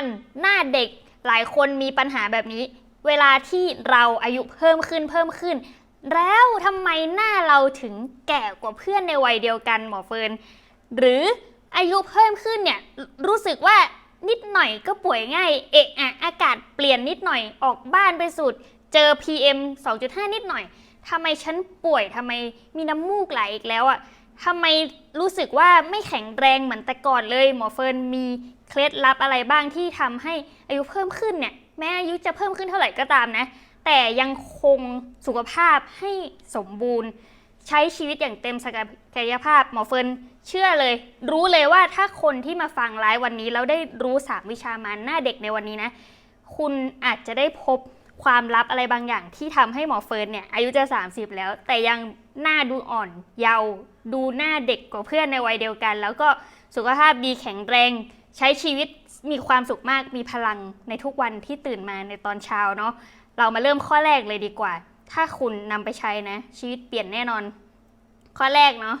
ันหน้าเด็กหลายคนมีปัญหาแบบนี้ เวลาที่เราอายุเพิ่มขึ้นเพิ่มขึ้น แล้วทำไมหน้าเราถึงแก่กว่าเพื่อนในวัยเดียวกันหมอเฟิร์นหรืออายุเพิ่มขึ้นเนี่ยรู้สึกว่านิดหน่อยก็ป่วยง่าย เอะอะอากาศเปลี่ยนนิดหน่อยออกบ้านไปสุด เจอ PM 2.5 นิดหน่อยทำไมฉันป่วยทำไมมีน้ำมูกไหลอีกแล้วอะ ทำไมรู้สึกว่าไม่แข็งแรงเหมือนแต่ก่อนเลย หมอเฟิร์นมีเคล็ดลับอะไรบ้างที่ทำให้อายุเพิ่มขึ้นเนี่ยแม้อายุจะเพิ่มขึ้นเท่าไหร่ก็ตามนะ แต่ยังคงสุขภาพให้สมบูรณ์ ใช้ชีวิตอย่างเต็มศักยภาพ หมอเฟิร์นเชื่อเลย รู้เลยว่าถ้าคนที่มาฟังไลฟ์วันนี้แล้วได้รู้สามวิชามันหน้าเด็กในวันนี้นะ คุณอาจจะได้พบความลับอะไรบางอย่างที่ทำให้หมอเฟิร์นเนี่ยอายุจะ 30 แล้ว แต่ยังหน้าดูอ่อนเยาว์ ดูหน้าเด็กกว่าเพื่อนในวัยเดียวกัน แล้วก็สุขภาพดีแข็งแรง ใช้ชีวิตมีความสุขมากมีพลังในทุกวันที่ตื่นมาในตอนเช้าเนาะเรามาเริ่มข้อแรกเลยดีกว่า ถ้าคุณนำไปใช้นะ ชีวิตเปลี่ยนแน่นอน ข้อแรกเนาะ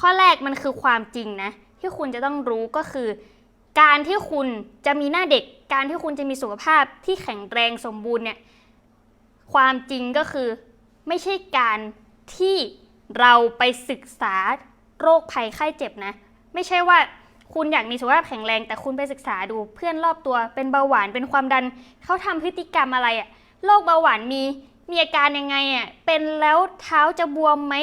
ข้อแรกมันคือความจริงนะ ที่คุณจะต้องรู้ก็คือ การที่คุณจะมีหน้าเด็ก การที่คุณจะมีสุขภาพที่แข็งแรงสมบูรณ์เนี่ยความจริงก็คือไม่ใช่การที่ เราไปศึกษาโรคภัยไข้เจ็บนะ ไม่ใช่ว่าคุณอยากมีสุขภาพแข็งแรง แต่คุณไปศึกษาดูเพื่อนรอบตัว เป็นเบาหวานเป็นความดันเขาทำพฤติกรรมอะไรอะโรคเบาหวานมีมีอาการยังไงอะเป็นแล้วเท้าจะบวมไหม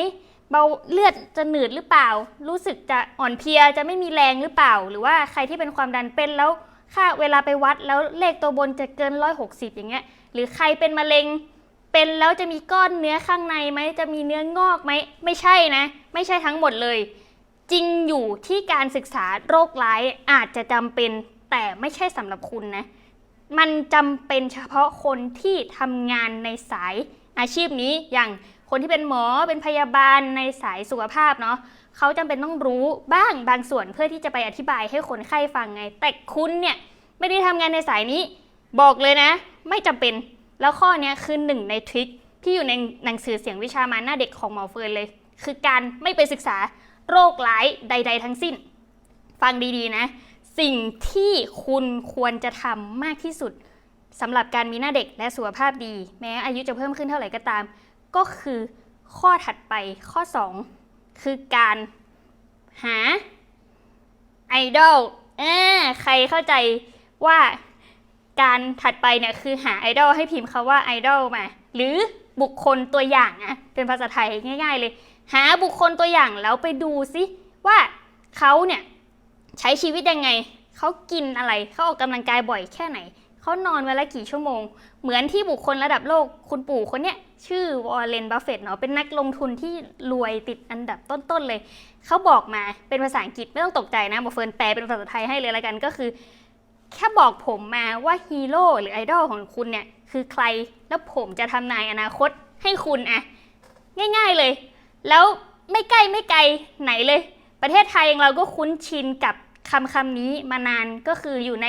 เบาเลือดจะหนืดหรือเปล่า รู้สึกจะอ่อนเพลียจะไม่มีแรงหรือเปล่า หรือว่าใครที่เป็นความดันเป็นแล้วค่าเวลาไปวัดแล้วเลขตัวบนจะเกิน 160 อย่างเงี้ยหรือใครเป็นมะเร็ง เป็นแล้วจะมีก้อนเนื้อข้างในไหมจะมีเนื้องอกไหมไม่ใช่นะ ไม่ใช่ทั้งหมดเลย จริงอยู่ที่การศึกษาโรคร้ายอาจจะจำเป็น แต่ไม่ใช่สำหรับคุณนะ มันจำเป็นเฉพาะคนที่ทำงานในสายอาชีพนี้อย่างคนที่เป็นหมอเป็นพยาบาลในสายสุขภาพเนาะเขาจำเป็นต้องรู้บ้างบางส่วนเพื่อที่จะไปอธิบายให้คนไข้ฟังไง แต่คุณเนี่ยไม่ได้ทำงานในสายนี้ บอกเลยนะ ไม่จำเป็น แล้วข้อนี้คือหนึ่งในทริคที่อยู่ในหนังสือเสียงวิชามาหน้าเด็กของหมอเฟิร์นเลย คือการไม่ไปศึกษาโรคร้ายใด ๆ ทั้งสิ้น ฟังดีๆนะ สิ่งที่คุณควรจะทำมากที่สุดสำหรับการมีหน้าเด็กและสุขภาพดี แม้อายุจะเพิ่มขึ้นเท่าไหร่ก็ตาม ก็คือข้อถัดไปข้อ 2 คือการหาไอดอลอใครเข้าใจว่า การถัดไปเนี่ยคือหาไอดอลให้พิมพ์คาว่าไอดอลมา หรือบุคคลตัวอย่างอะเป็นภาษาไทยง่าย ๆ เลย หาบุคคลตัวอย่างแล้วไปดูซิว่าเขาเนี่ยใช้ชีวิตยังไง เขากินอะไร เขาออกกำลังกายบ่อยแค่ไหน เขานอนวันละกี่ชั่วโมง เหมือนที่บุคคลระดับโลกคุณปู่คนเนี้ยชื่อวอร์เรนบัฟเฟตเนาะเป็นนักลงทุนที่รวยติดอันดับต้นๆเลย เขาบอกมาเป็นภาษาอังกฤษไม่ต้องตกใจนะหมอเฟิร์นแปลเป็นภาษาไทยให้เลยละกันก็คือ แค่บอกผมมาว่าฮีโร่หรือไอดอลของคุณเนี่ยคือใครแล้วผมจะทำนายอนาคตให้คุณอะง่ายๆเลย แล้วไม่ใกล้ไม่ไกลไหนเลย ประเทศไทยเองเราก็คุ้นชินกับคำคำนี้มานานก็คืออยู่ใน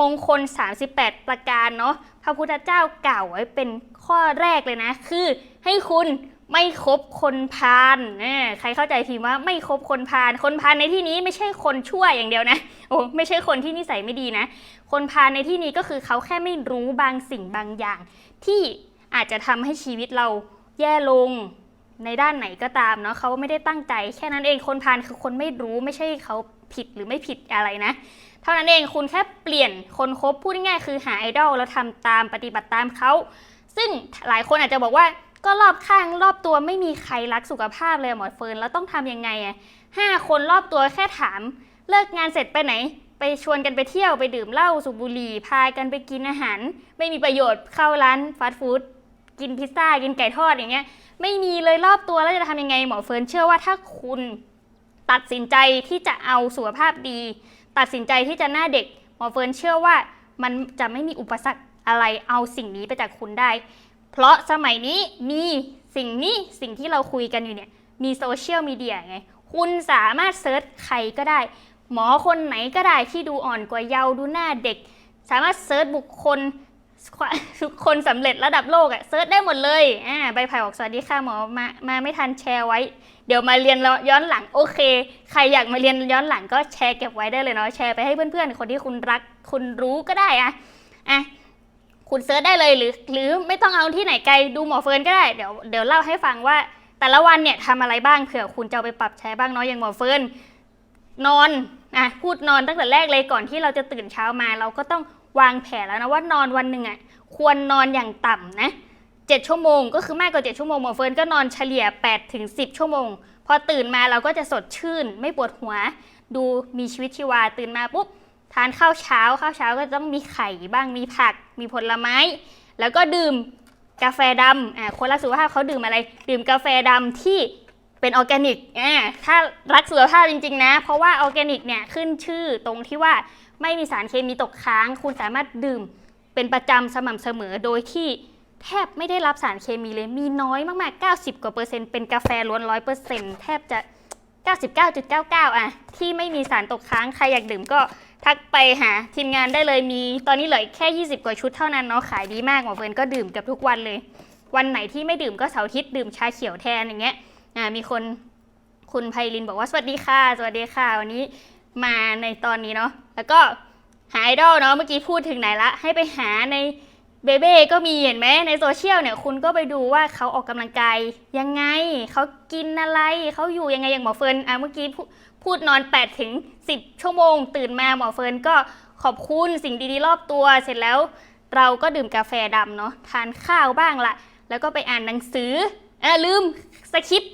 มงคล 38 ประการเนาะพระพุทธเจ้ากล่าวไว้เป็นข้อแรกเลยนะ คือให้คุณ ไม่คบคนพาลเนี่ยใครเข้าใจทีว่าไม่คบคนพาลคนพาลในที่นี้ไม่ใช่คนชั่วอย่างเดียวนะ โอ้ไม่ใช่คนที่นิสัยไม่ดีนะ คนพาลในที่นี้ก็คือเขาแค่ไม่รู้บางสิ่งบางอย่าง ที่อาจจะทำให้ชีวิตเราแย่ลงในด้านไหนก็ตามเนาะเขาไม่ได้ตั้งใจ แค่นั้นเองคนพาลคือคนไม่รู้ไม่ใช่เขาผิดหรือไม่ผิดอะไรนะ เท่านั้นเองคุณแค่เปลี่ยนคนคบพูดง่ายๆคือหาไอดอลแล้วทำตามปฏิบัติตามเขาซึ่งหลายคนอาจจะบอกว่า ก็รอบข้างรอบตัวไม่มีใครรักสุขภาพเลยหมอเฟิร์นแล้วต้องทำยังไงอะห้าคนรอบตัวแค่ถาม เลิกงานเสร็จไปไหน ไปชวนกันไปเที่ยวไปดื่มเหล้าสูบบุหรี่พากันไปกินอาหาร ไม่มีประโยชน์เข้าร้านฟาสต์ฟู้ดกินพิซซ่ากินไก่ทอดอย่างเงี้ย ไม่มีเลยรอบตัวแล้วจะทำยังไงหมอเฟิร์นเชื่อว่าถ้าคุณตัดสินใจที่จะเอาสุขภาพดี ตัดสินใจที่จะหน้าเด็กหมอเฟิร์นเชื่อว่ามันจะไม่มีอุปสรรคอะไรเอาสิ่งนี้ไปจากคุณได้ เพราะสมัยนี้มีสิ่งนี้สิ่งที่เราคุยกันอยู่เนี่ยมีโซเชียลมีเดียไง คุณสามารถเซิร์ชใครก็ได้ หมอคนไหนก็ได้ที่ดูอ่อนกว่าเยาว์ดูหน้าเด็ก สามารถเซิร์ชบุคคลคนสำเร็จระดับโลกอะเซิร์ชได้หมดเลยอ่าใบไผ่บอกสวัสดีค่ะหมอมามาไม่ทันแชร์ไว้ เดี๋ยวมาเรียนย้อนหลังโอเค ใครอยากมาเรียนย้อนหลังก็แชร์เก็บไว้ได้เลยเนาะแชร์ไปให้เพื่อนๆ คนที่คุณรักคุณรู้ก็ได้อะอะ คุณเซิร์ชได้เลยหรือหรือไม่ต้องเอาที่ไหนไกลดูหมอเฟิร์นก็ได้เดี๋ยวเดี๋ยวเล่าให้ฟังว่า แต่ละวันเนี่ยทำอะไรบ้างเผื่อคุณจะเอาไปปรับใช้บ้างเนาะอย่างหมอเฟิร์นนอนอะพูดนอนตั้งแต่แรกเลยก่อนที่เราจะตื่นเช้ามา เราก็ต้องวางแผนแล้วนะว่านอนวันหนึ่งอะควรนอนอย่างต่ำนะเจ็ดชั่วโมงก็คือมากกว่าเจ็ดชั่วโมงหมอเฟิร์นก็นอนเฉลี่ย8ปดถึงสิชั่วโมง พอตื่นมาเราก็จะสดชื่น ไม่ปวดหัว ดูมีชีวิตชีวาตื่นมาปุ๊บ ทานข้าวเช้าข้าวเช้าก็ต้องมีไข่บ้างมีผัก มีผลไม้ แล้วก็ดื่มกาแฟดำอ่าคนรักสุขภาพเขาดื่มอะไร ดื่มกาแฟดำที่เป็นออร์แกนิกอ่าถ้ารักสุขภาพจริง ๆ นะ เพราะว่าออร์แกนิกเนี่ยขึ้นชื่อตรงที่ว่าไม่มีสารเคมีตกค้าง คุณสามารถดื่มเป็นประจำสม่ำเสมอโดยที่แทบไม่ได้รับสารเคมีเลย มีน้อยมากๆ 90 กว่าเปอร์เซ็นต์เป็นกาแฟล้วนร้อยเปอร์เซ็นต์แทบจะ 99.99 อะ ที่ไม่มีสารตกค้าง ใครอยากดื่มก็ ทักไปหาทีมงานได้เลยมี ตอนนี้เหลือแค่ 20 กว่าชุดเท่านั้นเนาะขายดีมากหมอเฟิร์นก็ดื่มกับทุกวันเลย วันไหนที่ไม่ดื่มก็เสาร์อาทิตย์ดื่มชาเขียวแทนอย่างเงี้ยอ่ามีคนคุณไพลินบอกว่าสวัสดีค่ะ สวัสดีค่ะ วันนี้มาในตอนนี้เนาะแล้วก็หาไอดอลเนาะเมื่อกี้พูดถึงไหนละ ให้ไปหาในเบเบ้ก็มีเห็นไหมในโซเชียลเนี่ยคุณก็ไปดูว่าเขาออกกำลังกายยังไง เขากินอะไรเขาอยู่ยังไงอย่างหมอเฟิร์นอะเมื่อกี้ พูดนอน8ถึง10 ชั่วโมง ตื่นมาหมอเฟิร์นก็ขอบคุณสิ่งดีๆ รอบตัว เสร็จแล้วเราก็ดื่มกาแฟดำเนาะทานข้าวบ้างละ แล้วก็ไปอ่านหนังสือเออลืมสคริป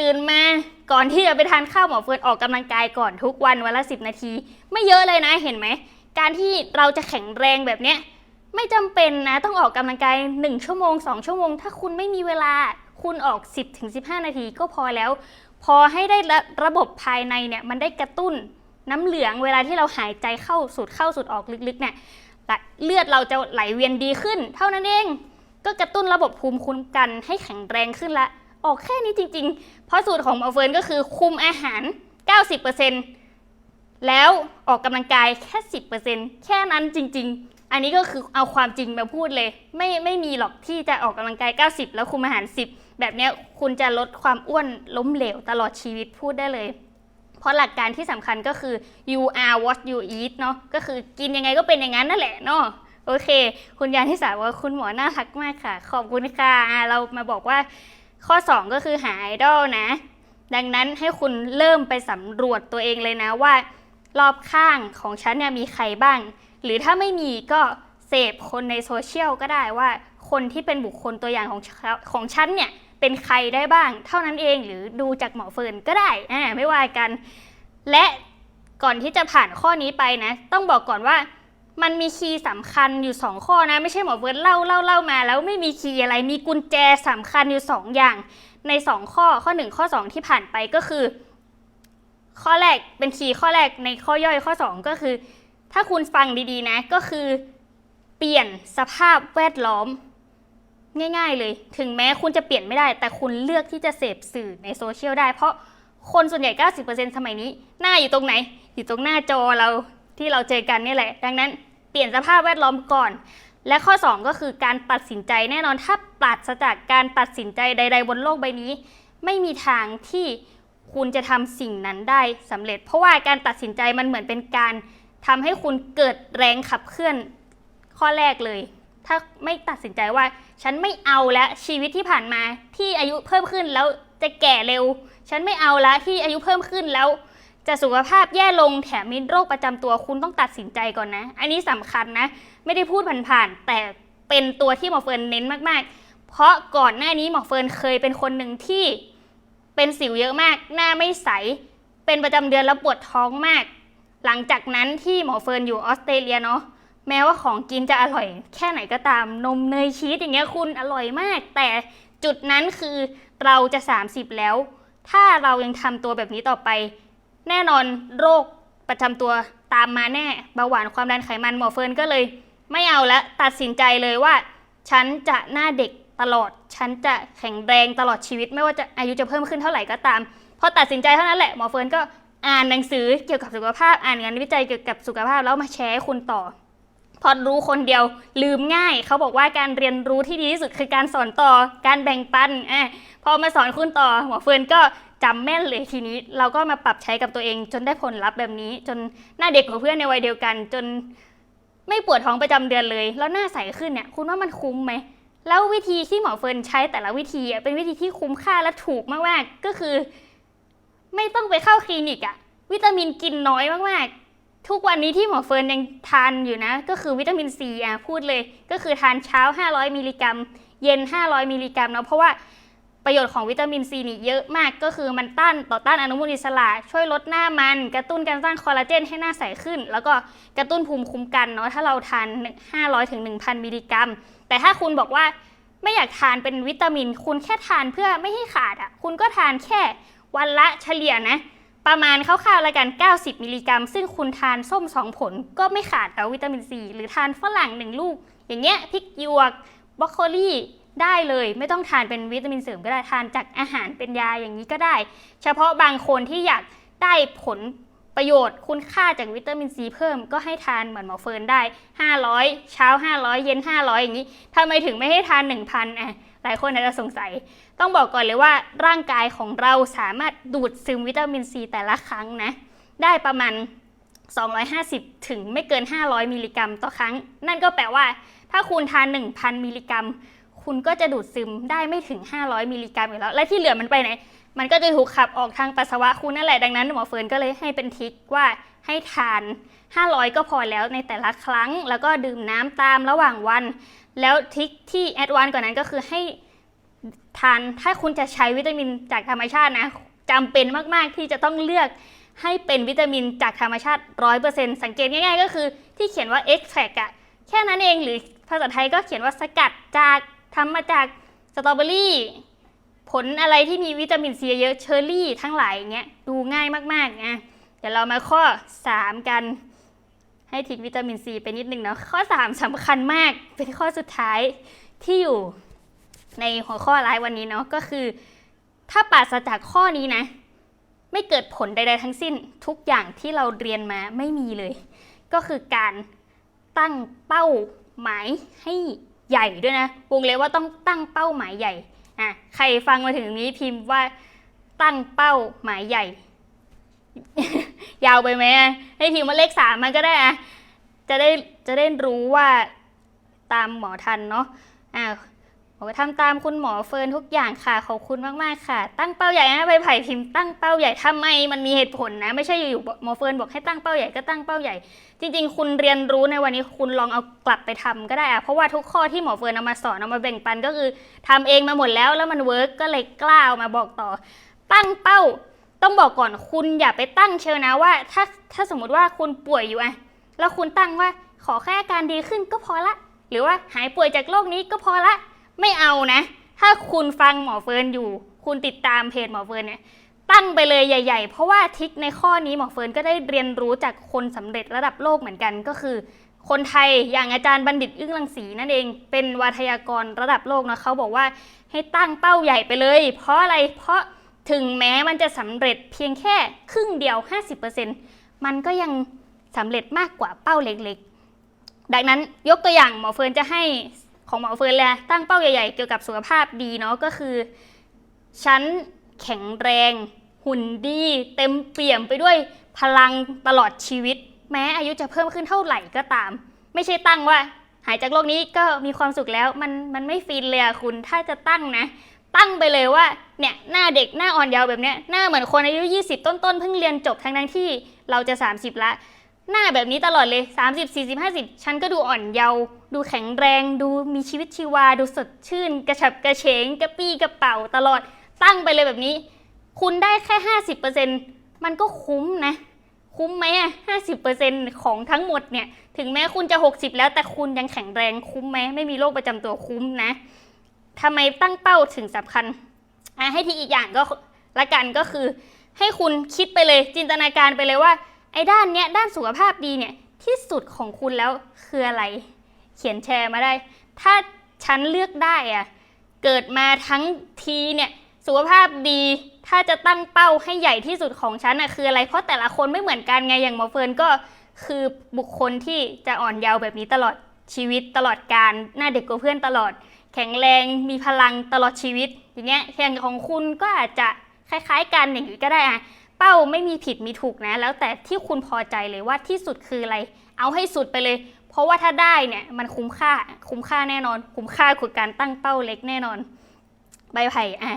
ตื่นมาก่อนที่จะไปทานข้าวหมอเฟิร์นออกกำลังกายก่อนทุกวันวันละ 10 นาที ไม่เยอะเลยนะเห็นไหม การที่เราจะแข็งแรงแบบเนี้ยไม่จำเป็นนะต้องออกกำลังกาย 1 ชั่วโมง 2 ชั่วโมง ถ้าคุณไม่มีเวลาคุณออก 10ถึง15 นาทีก็พอแล้ว พอให้ได้ระระบบภายในเนี่ยมันได้กระตุ้นน้ำเหลืองเวลาที่เราหายใจเข้าสูดเข้าสูดออกลึกๆเนี่ยเลือดเราจะไหลเวียนดีขึ้น เท่านั้นเอง ก็กระตุ้นระบบภูมิคุ้มกันให้แข็งแรงขึ้นละ ออกแค่นี้จริงๆ เพราะสูตรของหมอเฟิร์นก็คือคุมอาหาร 90%แล้วออกกำลังกายแค่ 10%แค่นั้นจริง ๆ อันนี้ก็คือเอาความจริงมาพูดเลย ไม่ไม่มีหรอกที่จะออกกำลังกาย 90 แล้วคุมอาหาร 10 แบบนี้คุณจะลดความอ้วนล้มเหลวตลอดชีวิตพูดได้เลย เพราะหลักการที่สำคัญก็คือ you are what you eat เนาะก็คือกินยังไงก็เป็นอย่างนั้นนั่นแหละเนาะโอเค คุณยานิสาว่าคุณหมอน่ารักมากค่ะ ขอบคุณค่ะเรามาบอกว่าข้อ 2 ก็คือหาไอดอลนะ ดังนั้นให้คุณเริ่มไปสำรวจตัวเองเลยนะว่า รอบข้างของฉันเนี่ยมีใครบ้าง หรือถ้าไม่มีก็เสพคนในโซเชียลก็ได้ว่า คนที่เป็นบุคคลตัวอย่างของของฉันเนี่ย เป็นใครได้บ้าง เท่านั้นเองหรือดูจากหมอเฟิร์นก็ได้อ่าไม่ว่ากัน และก่อนที่จะผ่านข้อนี้ไปนะ ต้องบอกก่อนว่ามันมีคีย์สำคัญอยู่ 2 ข้อนะ ไม่ใช่หมอเฟิร์นเล่าเล่าเล่ามา แล้วไม่มีคีย์อะไรมีกุญแจสำคัญอยู่ 2 อย่าง ใน 2 ข้อข้อ 1 ข้อ 2 ที่ผ่านไปก็คือ ข้อแรกเป็นคีย์ข้อแรกในข้อย่อยข้อ 2 ก็คือ ถ้าคุณฟังดีๆนะก็คือ เปลี่ยนสภาพแวดล้อม ง่ายๆเลย ถึงแม้คุณจะเปลี่ยนไม่ได้ แต่คุณเลือกที่จะเสพสื่อในโซเชียลได้ เพราะคนส่วนใหญ่ 90%สมัยนี้ หน้าอยู่ตรงไหน อยู่ตรงหน้าจอเราที่เราเจอกันนี่แหละ ดังนั้นเปลี่ยนสภาพแวดล้อมก่อน และข้อ 2 ก็คือการตัดสินใจแน่นอนถ้าปราศจากการตัดสินใจใด ๆ บนโลกใบนี้ ไม่มีทางที่คุณจะทำสิ่งนั้นได้สำเร็จ เพราะว่าการตัดสินใจมันเหมือนเป็นการทำให้คุณเกิดแรงขับเคลื่อนข้อแรกเลย ถ้าไม่ตัดสินใจว่า ฉันไม่เอาแล้วชีวิตที่ผ่านมาที่อายุเพิ่มขึ้นแล้วจะแก่เร็ว ฉันไม่เอาแล้วที่อายุเพิ่มขึ้นแล้ว จะสุขภาพแย่ลงแถมมีโรคประจำตัวคุณต้องตัดสินใจก่อนนะ อันนี้สำคัญนะ ไม่ได้พูดผ่านๆแต่เป็นตัวที่หมอเฟิร์นเน้นมากๆ เพราะก่อนหน้านี้หมอเฟิร์นเคยเป็นคนหนึ่งที่เป็นสิวเยอะมาก หน้าไม่ใส เป็นประจำเดือนแล้วปวดท้องมาก หลังจากนั้นที่หมอเฟิร์นอยู่ออสเตรเลียเนาะ แม้ว่าของกินจะอร่อย แค่ไหนก็ตามนมเนยชีสอย่างเงี้ยคุณอร่อยมาก แต่จุดนั้นคือเราจะ 30 แล้ว ถ้าเรายังทำตัวแบบนี้ต่อไป แน่นอนโรคประจำตัวตามมาแน่เบาหวานความดันไขมันหมอเฟิร์นก็เลย ไม่เอาละตัดสินใจเลยว่า ฉันจะหน้าเด็กตลอด ฉันจะแข็งแรงตลอดชีวิต ไม่ว่าจะอายุจะเพิ่มขึ้นเท่าไหร่ก็ตามพอตัดสินใจเท่านั้นแหละหมอเฟิร์นก็อ่านหนังสือเกี่ยวกับสุขภาพอ่านงานวิจัยเกี่ยวกับสุขภาพแล้วมาแชร์ให้คุณต่อ พอรู้คนเดียวลืมง่าย เขาบอกว่าการเรียนรู้ที่ดีที่สุดคือการสอนต่อการแบ่งปันอะพอมาสอนคุณต่อหมอเฟิร์นก็จำแม่นเลยทีนี้ เราก็มาปรับใช้กับตัวเอง จนได้ผลลัพธ์แบบนี้ จนหน้าเด็กกว่าเพื่อนในวัยเดียวกัน จนไม่ปวดท้องประจำเดือนเลย แล้วหน้าใสขึ้นเนี่ยคุณว่ามันคุ้มไหมแล้ววิธีที่หมอเฟิร์นใช้แต่ละวิธีเป็นวิธีที่คุ้มค่าและถูกมากๆก็คือ ไม่ต้องไปเข้าคลินิกอะวิตามินกินน้อยมากๆ ทุกวันนี้ที่หมอเฟิร์นยังทานอยู่นะ ก็คือวิตามินซีอะพูดเลยก็คือทานเช้า 500 มิลลิกรัม เย็น 500 มิลลิกรัมเนาะเพราะว่าประโยชน์ของวิตามินซีนี่เยอะมากก็คือมันต้านต่อต้านอนุมูลอิสระ ช่วยลดหน้ามัน กระตุ้นการสร้างคอลลาเจนให้หน้าใสขึ้น แล้วก็กระตุ้นภูมิคุ้มกันเนาะถ้าเราทาน 500ถึง1,000 มิลลิกรัม แต่ถ้าคุณบอกว่าไม่อยากทานเป็นวิตามิน คุณแค่ทานเพื่อไม่ให้ขาดอะคุณก็ทานแค่วันละเฉลี่ยนะ ประมาณคร่าวๆล้วกัน 90 มิลลิกรัม ซึ่งคุณทานส้ม 2 ผลก็ไม่ขาดแล้ววิตามินซีหรือทานฝรั่ง 1 ลูก อย่างเงี้ยพริกหยวกบรอกโคลีได้เลยไม่ต้องทานเป็นวิตามินเสริมก็ได้ทานจากอาหารเป็นยาอย่างนี้ก็ได้ เฉพาะบางคนที่อยากได้ผลประโยชน์คุณค่าจากวิตามินซีเพิ่มก็ให้ทานเหมือนหมอเฟิร์นได้ 500 เช้า 500 เย็น 500 อย่างนี้ทำไมถึงไม่ให้ทาน 1,000อะ หลายคนอาจจะสงสัย ต้องบอกก่อนเลยว่าร่างกายของเราสามารถดูดซึมวิตามินซีแต่ละครั้งนะ ได้ประมาณ 250 ถึงไม่เกิน 500 มิลลิกรัมต่อครั้ง นั่นก็แปลว่า ถ้าคุณทาน 1,000 มิลลิกรัม คุณก็จะดูดซึมได้ไม่ถึง 500 มิลลิกรัมอยู่แล้ว และที่เหลือมันไปไหน มันก็จะถูกขับออกทางปัสสาวะคุณนั่นแหละ ดังนั้นหมอเฟิร์นก็เลยให้เป็นทิกว่าให้ทาน 500 ก็พอแล้วในแต่ละครั้ง แล้วก็ดื่มน้ำตามระหว่างวัน แล้วทิกที่แอดวานกว่านั้นก็คือให้ทานถ้าคุณจะใช้วิตามินจากธรรมชาตินะจำเป็นมาก ๆ ที่จะต้องเลือกให้เป็นวิตามินจากธรรมชาติ 100%สังเกตง่าย ๆ ก็คือที่เขียนว่า extract อะแค่นั้นเองหรือภาษาไทยก็เขียนว่าสกัดจากทำมาจากสตรอเบอรี่ผลอะไรที่มีวิตามินซีเยอะเชอร์รี่ทั้งหลายอย่างเงี้ยดูง่ายมากๆนะเดี๋ยวเรามาข้อ 3 กัน ให้ทิ้งวิตามินซีไปนิดนึงเนาะข้อ 3สำคัญมากเป็นข้อสุดท้ายที่อยู่ในหัวข้อไลฟ์วันนี้เนาะก็คือ ถ้าปราศจากข้อนี้นะ ไม่เกิดผลใด ๆ ทั้งสิ้นทุกอย่างที่เราเรียนมาไม่มีเลย ก็คือการตั้งเป้าหมายให้ใหญ่ด้วยนะวงเล็บว่าต้องตั้งเป้าหมายใหญ่อะใครฟังมาถึงนี้พิมพ์ว่าตั้งเป้าหมายใหญ่ ยาวไปไหมให้พิมว่าเลขสามมันก็ได้อะจะได้จะได้รู้ว่าตามหมอทันเนาะอะผมก็ทำตามคุณหมอเฟิร์นทุกอย่างค่ะขอบคุณมากๆค่ะ ตั้งเป้าใหญ่นะไปไผ่พิมพ์ตั้งเป้าใหญ่ทำไมมันมีเหตุผลนะไม่ใช่อยู่ๆหมอเฟิร์นบอกให้ตั้งเป้าใหญ่ก็ตั้งเป้าใหญ่ จริง ๆ คุณเรียนรู้ในวันนี้คุณลองเอากลับไปทำก็ได้อะเพราะว่าทุกข้อที่หมอเฟิร์นเอามาสอนเอามาแบ่งปันก็คือทำเองมาหมดแล้วแล้วมันเวิร์กก็เลยกล้าเอามาบอกต่อ ตั้งเป้า ต้องบอกก่อนคุณอย่าไปตั้งเชียวนะว่าถ้าถ้าสมมติว่าคุณป่วยอยู่อะแล้วคุณตั้งว่าขอแค่อาการดีขึ้นก็พอละ หรือว่าหายป่วยจากโรคนี้ก็พอละ ไม่เอานะ ถ้าคุณฟังหมอเฟิร์นอยู่ คุณติดตามเพจหมอเฟิร์นเนี่ยตั้งไปเลยใหญ่ ๆ เพราะว่าทิกในข้อนี้หมอเฟิร์นก็ได้เรียนรู้จากคนสำเร็จระดับโลกเหมือนกันก็คือ คนไทยอย่างอาจารย์บัณฑิตอึ้งรังสีนั่นเอง เป็นวาทยากรระดับโลกนะเขาบอกว่าให้ตั้งเป้าใหญ่ไปเลย เพราะอะไรเพราะ ถึงแม้มันจะสำเร็จเพียงแค่ครึ่งเดียว 50%มันก็ยังสำเร็จมากกว่าเป้าเล็กๆ ดังนั้นยกตัวอย่างหมอเฟิร์นจะให้ของหมอเฟิร์นเลยตั้งเป้าใหญ่ๆ เกี่ยวกับสุขภาพดีเนาะก็คือ ฉันแข็งแรง หุ่นดี เต็มเปี่ยมไปด้วยพลังตลอดชีวิต แม้อายุจะเพิ่มขึ้นเท่าไหร่ก็ตาม ไม่ใช่ตั้งว่า หายจากโรคนี้ก็มีความสุขแล้วมันมันไม่ฟินเลยอะคุณถ้าจะตั้งนะ ตั้งไปเลยว่าเนี่ยหน้าเด็กหน้าอ่อนเยาว์แบบเนี้ยหน้าเหมือนคนอายุ 20 ต้นๆเพิ่งเรียนจบทั้งนั้นที่เราจะ 30 ละ หน้าแบบนี้ตลอดเลย 30 40 50 ฉันก็ดูอ่อนเยาว์ดูแข็งแรง ดูมีชีวิตชีวา ดูสดชื่น กระฉับกระเฉง กระปี้กระเป๋าตลอดตั้งไปเลยแบบนี้ คุณได้แค่ 50%มันก็คุ้มนะ คุ้มไหมอะ50%ของทั้งหมดเนี่ย ถึงแม้คุณจะ 60 แล้วแต่คุณยังแข็งแรงคุ้มไหมไม่มีโรคประจำตัวคุ้มนะ ทำไมตั้งเป้าถึงสำคัญให้ทีอีกอย่างก็ละกันก็คือ ให้คุณคิดไปเลยจินตนาการไปเลยว่า ไอ้ด้านเนี้ยด้านสุขภาพดีเนี่ยที่สุดของคุณแล้วคืออะไร เขียนแชร์มาได้ ถ้าฉันเลือกได้อะเกิดมาทั้งทีเนี่ยสุขภาพดี ถ้าจะตั้งเป้าให้ใหญ่ที่สุดของฉันอะคืออะไร เพราะแต่ละคนไม่เหมือนกันไงอย่างหมอเฟิร์นก็คือบุคคลที่จะอ่อนเยาว์แบบนี้ตลอดชีวิตตลอดการหน้าเด็กกว่าเพื่อนตลอด แข็งแรงมีพลังตลอดชีวิต อย่างเงี้ยอย่างของคุณก็อาจจะคล้ายๆกันอย่างนี้ก็ได้อะเป้าไม่มีผิดมีถูกนะ แล้วแต่ที่คุณพอใจเลยว่าที่สุดคืออะไร เอาให้สุดไปเลย เพราะว่าถ้าได้เนี่ยมันคุ้มค่าคุ้มค่าแน่นอน คุ้มค่ากว่าการตั้งเป้าเล็กแน่นอน ใบไผ่อะ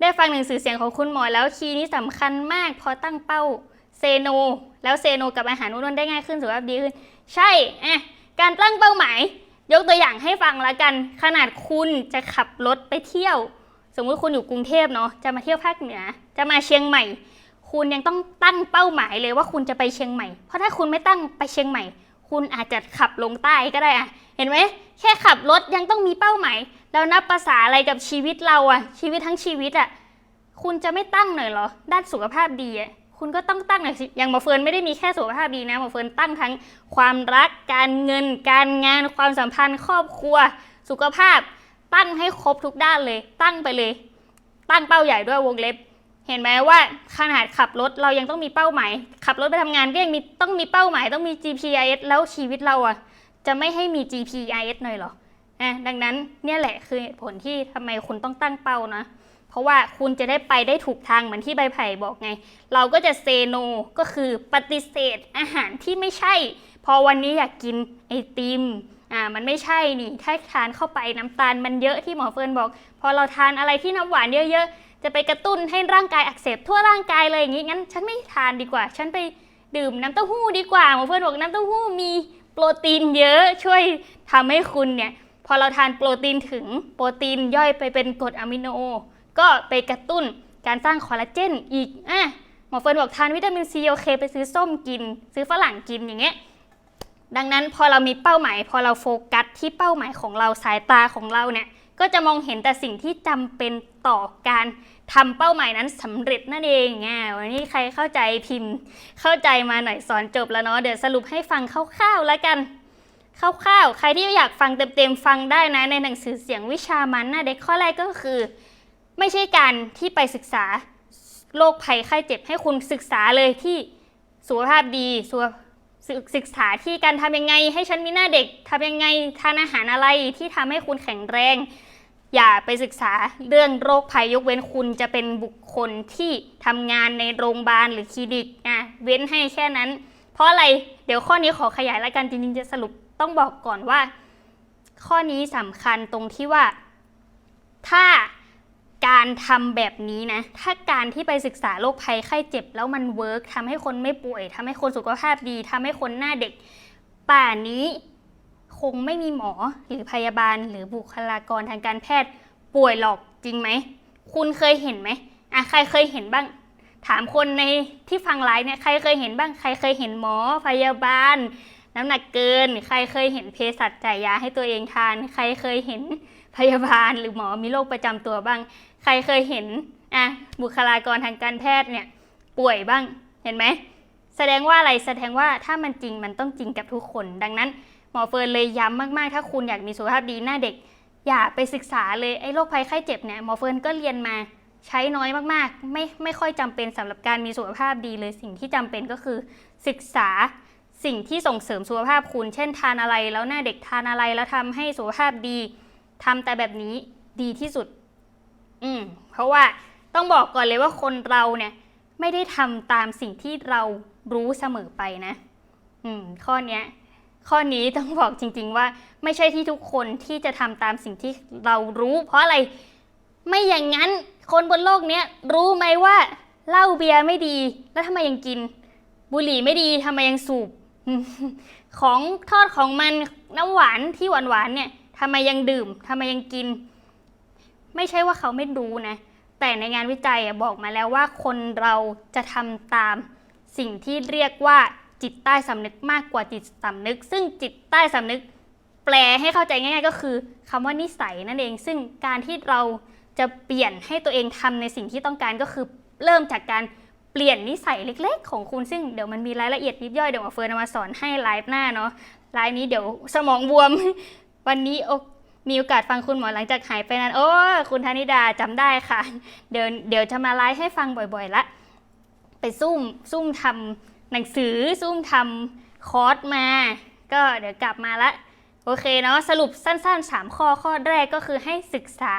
ได้ฟังหนังสือเสียงของคุณหมอแล้วคีย์นี้สำคัญมาก พอตั้งเป้าเซโน แล้วเซโนกับอาหารอ้วนได้ง่ายขึ้นสุขภาพดีขึ้น ใช่อะการตั้งเป้าหมาย ยกตัวอย่างให้ฟังละกัน ขนาดคุณจะขับรถไปเที่ยว สมมุติคุณอยู่กรุงเทพเนาะจะมาเที่ยวภาคเหนือ จะมาเชียงใหม่ คุณยังต้องตั้งเป้าหมายเลยว่าคุณจะไปเชียงใหม่ เพราะถ้าคุณไม่ตั้งไปเชียงใหม่ คุณอาจจะขับลงใต้ก็ได้อะเห็นไหมแค่ขับรถยังต้องมีเป้าหมายแล้วนับภาษาอะไรกับชีวิตเราอะชีวิตทั้งชีวิตอะคุณจะไม่ตั้งหน่อยเหรอ ด้านสุขภาพดีอะ คุณก็ต้องตั้งหน่อยสิอย่างหมอเฟิร์นไม่ได้มีแค่สุขภาพดีนะหมอเฟิร์นตั้งทั้งความรักการเงิน การงานความสัมพันธ์ครอบครัว สุขภาพ ตั้งให้ครบทุกด้านเลย ตั้งไปเลย ตั้งเป้าใหญ่ด้วยวงเล็บ เห็นไหมว่าขนาดขับรถเรายังต้องมีเป้าหมายขับรถไปทำงานก็ยังมีต้องมีเป้าหมายต้องมี GPS แล้วชีวิตเราอะจะไม่ให้มี GPS หน่อยหรออะดังนั้นเนี่ยแหละคือผลที่ทำไมคุณต้องตั้งเป้านะ ราะว่าคุณจะได้ไปได้ถูกทางเหมือนที่ใบไผ่บอกไง เราก็จะเซโนก็คือปฏิเสธอาหารที่ไม่ใช่ พอวันนี้อยากกินไอติมอ่ามันไม่ใช่นี่ถ้าทานเข้าไปน้ำตาลมันเยอะที่หมอเฟิร์นบอก พอเราทานอะไรที่น้ำหวานเยอะๆ จะไปกระตุ้นให้ร่างกายอักเสบทั่วร่างกายเลยอย่างงี้งั้น ฉันไม่ทานดีกว่า ฉันไปดื่มน้ำเต้าหู้ดีกว่าหมอเฟิร์นบอกน้ำเต้าหู้มีโปรตีนเยอะช่วยทำให้คุณเนี่ยพอเราทานโปรตีนถึงโปรตีนย่อยไปเป็นกรดอะมิโน ก็ไปกระตุ้นการสร้างคอลลาเจนอีกอะหมอเฟิร์นบอกทานวิตามินซีโอเคไปซื้อส้มกิน ซื้อฝรั่งกินอย่างเงี้ยดังนั้นพอเรามีเป้าหมาย พอเราโฟกัสที่เป้าหมายของเราสายตาของเราเนี่ยก็จะมองเห็นแต่สิ่งที่จำเป็นต่อการทำเป้าหมายนั้นสำเร็จนั่นเองอะวันนี้ใครเข้าใจพิมพ์ เข้าใจมาหน่อยสอนจบแล้วเนาะเดี๋ยวสรุปให้ฟังคร่าวๆแล้วกันคร่าวๆ ใครที่อยากฟังเต็มๆ ฟังได้นะในหนังสือเสียงวิชามันนะเด็กข้อแรกก็คือ ไม่ใช่การที่ไปศึกษาโรคภัยไข้เจ็บให้คุณศึกษาเลยที่สุขภาพดีสุขศึกศึกษาที่การทำยังไง ให้ฉันมีหน้าเด็กทำยังไงทานอาหารอะไรที่ทำให้คุณแข็งแรง อย่าไปศึกษาเรื่องโรคภัยยกเว้นคุณจะเป็นบุคคลที่ทำงานในโรงพยาบาลหรือคลินิกอะเว้นให้แค่นั้น เพราะอะไรเดี๋ยวข้อนี้ขอขยายแล้วกันจริงๆจะสรุปต้องบอกก่อนว่า ข้อนี้สำคัญตรงที่ว่า ถ้า การทำแบบนี้นะ ถ้าการที่ไปศึกษาโรคภัยไข้เจ็บแล้วมันเวิร์กทำให้คนไม่ป่วยทำให้คนสุขภาพดีทำให้คนหน้าเด็ก ป่านนี้คงไม่มีหมอหรือพยาบาลหรือบุคลากรทางการแพทย์ป่วยหรอกจริงไหม คุณเคยเห็นไหมอะใครเคยเห็นบ้าง ถามคนในที่ฟังไลฟ์เนี่ยใครเคยเห็นบ้าง ใครเคยเห็นหมอพยาบาล น้ำหนักเกิน ใครเคยเห็นเภสัชจ่ายยาให้ตัวเองทาน ใครเคยเห็นพยาบาลหรือหมอมีโรคประจำตัวบ้าง ใครเคยเห็นอะบุคลากรทางการแพทย์เนี่ยป่วยบ้างเห็นไหมแสดงว่าอะไรแสดงว่าถ้ามันจริงมันต้องจริงกับทุกคน ดังนั้นหมอเฟิร์นเลยย้ำมากๆ ถ้าคุณอยากมีสุขภาพดีหน้าเด็ก อย่าไปศึกษาเลยไอ้โรคภัยไข้เจ็บเนี่ยหมอเฟิร์นก็เรียนมาใช้น้อยมากๆ ไม่ไม่ค่อยจำเป็นสำหรับการมีสุขภาพดีเลยสิ่งที่จำเป็นก็คือ ศึกษาสิ่งที่ส่งเสริมสุขภาพคุณ เช่นทานอะไรแล้วหน้าเด็กทานอะไรแล้วทำให้สุขภาพดีทำแต่แบบนี้ดีที่สุด อืม เพราะว่าต้องบอกก่อนเลยว่าคนเราเนี่ย ไม่ได้ทำตามสิ่งที่เรารู้เสมอไปนะ อืม ข้อเนี้ย ข้อนี้ต้องบอกจริง ๆ ว่า ไม่ใช่ที่ทุกคนที่จะทำตามสิ่งที่เรารู้ เพราะอะไร ไม่อย่างนั้นคนบนโลกเนี้ยรู้ไหมว่าเหล้าเบียร์ไม่ดี แล้วทำไมยังกิน บุหรี่ไม่ดีทำไมยังสูบ ของทอดของมันน้ำหวานที่หวานๆเนี่ยทำไมยังดื่มทำไมยังกิน ไม่ใช่ว่าเขาไม่รู้นะ แต่ในงานวิจัยบอกมาแล้วว่าคนเราจะทำตามสิ่งที่เรียกว่าจิตใต้สำนึกมากกว่าจิตสำนึก ซึ่งจิตใต้สำนึก แปลให้เข้าใจง่าย ๆ ก็คือคำว่านิสัยนั่นเอง ซึ่งการที่เราจะเปลี่ยนให้ตัวเองทำในสิ่งที่ต้องการก็คือเริ่มจากการเปลี่ยนนิสัยเล็ก ๆ ของคุณซึ่งเดี๋ยวมันมีรายละเอียดยิบย่อยเดี๋ยวมาเฟิร์นมาสอนให้ไลฟ์หน้าเนาะไลฟ์นี้เดี๋ยวสมองบวม วันนี้โอ มีโอกาสฟังคุณหมอหลังจากหายไปนั้นโอ้คุณธนิดาจำได้ค่ะ เดี๋ยวเดี๋ยวจะมาไลฟ์ให้ฟังบ่อยๆละ ไปซุ่มซุ่มทำหนังสือซุ่มทำคอร์สมา ก็เดี๋ยวกลับมาละโอเคเนาะสรุปสั้น ๆ 3 ข้อข้อแรกก็คือให้ศึกษา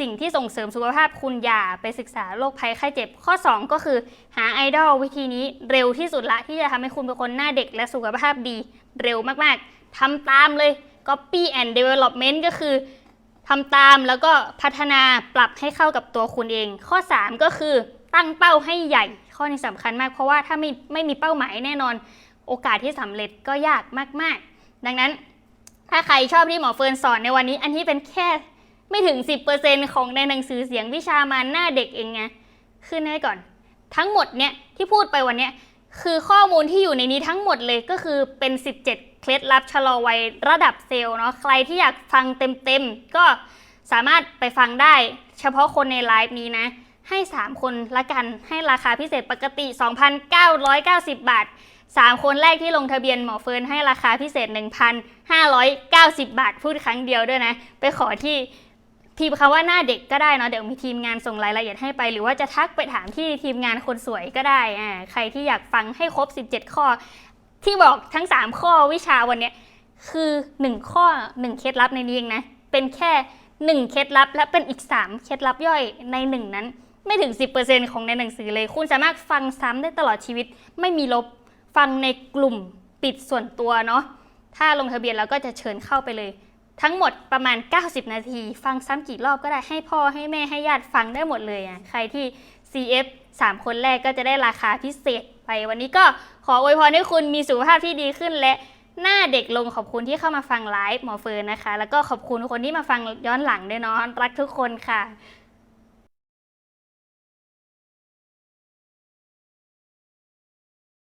สิ่งที่ส่งเสริมสุขภาพคุณอย่าไปศึกษาโรคภัยไข้เจ็บ ข้อ 2 ก็คือหาไอดอลวิธีนี้เร็วที่สุดละที่จะทำให้คุณเป็นคนหน้าเด็กและสุขภาพดีเร็วมากๆทำตามเลย copy and development ก็คือทำตามแล้วก็พัฒนาปรับให้เข้ากับตัวคุณเอง ข้อ 3 ก็คือตั้งเป้าให้ใหญ่ ข้อนี้สำคัญมาก เพราะว่าถ้าไม่ไม่มีเป้าหมายแน่นอน โอกาสที่สำเร็จก็ยากมาก ๆ ดังนั้นถ้าใครชอบที่หมอเฟิร์นสอนในวันนี้ อันนี้เป็นแค่ไม่ถึง 10%ของในหนังสือเสียงวิชามาหน้าเด็กเองไงขึ้นให้ก่อน ทั้งหมดเนี่ยที่พูดไปวันเนี้ย คือข้อมูลที่อยู่ในนี้ทั้งหมดเลยก็คือเป็น 17 เคล็ดลับชะลอวัยระดับเซลล์เนาะใครที่อยากฟังเต็มๆ ก็สามารถไปฟังได้เฉพาะคนในไลฟ์นี้นะ ให้ 3 คนละกันให้ราคาพิเศษปกติ 2,990 บาท 3 คนแรกที่ลงทะเบียนหมอเฟิร์นให้ราคาพิเศษ 1,590 บาทพูดครั้งเดียวด้วยนะ ไปขอที่ พิมพ์คำว่าหน้าเด็กก็ได้เนาะเดี๋ยวมีทีมงานส่งรายละเอียดให้ไป หรือว่าจะทักไปถามที่ทีมงานคนสวยก็ได้อ่าใครที่อยากฟังให้ครบ 17 ข้อ ที่บอกทั้ง 3 ข้อวิชาวันเนี้ยคือ 1 ข้อ 1 เคล็ดลับในนี้เองนะ เป็นแค่ 1 เคล็ดลับ และเป็นอีก 3 เคล็ดลับย่อยใน 1 นั้น ไม่ถึง 10%ของในหนังสือเลย คุณสามารถฟังซ้ำได้ตลอดชีวิต ไม่มีลบฟังในกลุ่มปิดส่วนตัวเนาะถ้าลงทะเบียนแล้วก็จะเชิญเข้าไปเลย ทั้งหมดประมาณ 90 นาที ฟังซ้ำกี่รอบก็ได้ให้พ่อให้แม่ให้ญาติฟังได้หมดเลยอะใครที่ CF 3 คนแรกก็จะได้ราคาพิเศษไปวันนี้ก็ขออวยพรให้คุณมีสุขภาพที่ดีขึ้นและหน้าเด็กลงขอบคุณที่เข้ามาฟังไลฟ์หมอเฟิร์นนะคะ แล้วก็ขอบคุณทุกคนที่มาฟังย้อนหลังด้วยเนาะรักทุกคนค่ะ